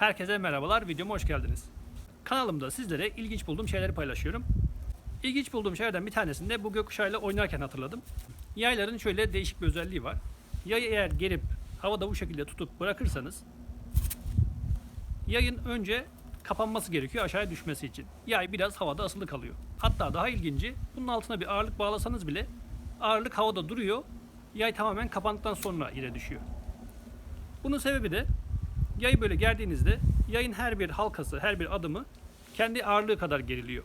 Herkese merhabalar, videoma hoş geldiniz. Kanalımda sizlere ilginç bulduğum şeyleri paylaşıyorum. İlginç bulduğum şeylerden bir tanesini de bu gökkuşağıyla oynarken hatırladım. Yayların şöyle değişik bir özelliği var. Yayı eğer gerip havada bu şekilde tutup bırakırsanız yayın önce kapanması gerekiyor aşağıya düşmesi için. Yay biraz havada asılı kalıyor. Hatta daha ilginci bunun altına bir ağırlık bağlasanız bile ağırlık havada duruyor. Yay tamamen kapandıktan sonra yere düşüyor. Bunun sebebi de yayı böyle gerdiğinizde yayın her bir halkası, her bir adımı kendi ağırlığı kadar geriliyor.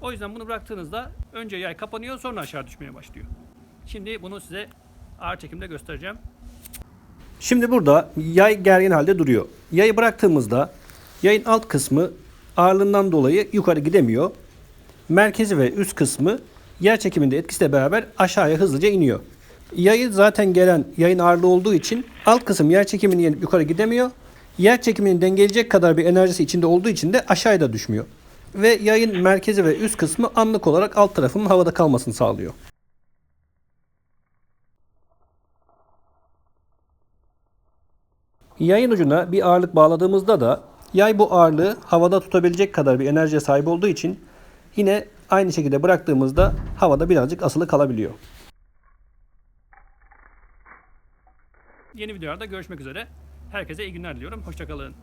O yüzden bunu bıraktığınızda önce yay kapanıyor sonra aşağı düşmeye başlıyor. Şimdi bunu size ağır çekimde göstereceğim. Şimdi burada yay gergin halde duruyor. Yayı bıraktığımızda yayın alt kısmı ağırlığından dolayı yukarı gidemiyor. Merkezi ve üst kısmı yer çekiminde etkisiyle beraber aşağıya hızlıca iniyor. Yayı zaten gelen yayın ağırlığı olduğu için alt kısım yer çekimini yenip yukarı gidemiyor. Yer çekimini dengeleyecek kadar bir enerjisi içinde olduğu için de aşağıya da düşmüyor. Ve yayın merkezi ve üst kısmı anlık olarak alt tarafının havada kalmasını sağlıyor. Yayın ucuna bir ağırlık bağladığımızda da yay bu ağırlığı havada tutabilecek kadar bir enerjiye sahip olduğu için yine aynı şekilde bıraktığımızda havada birazcık asılı kalabiliyor. Yeni videolarda görüşmek üzere. Herkese iyi günler diliyorum. Hoşçakalın.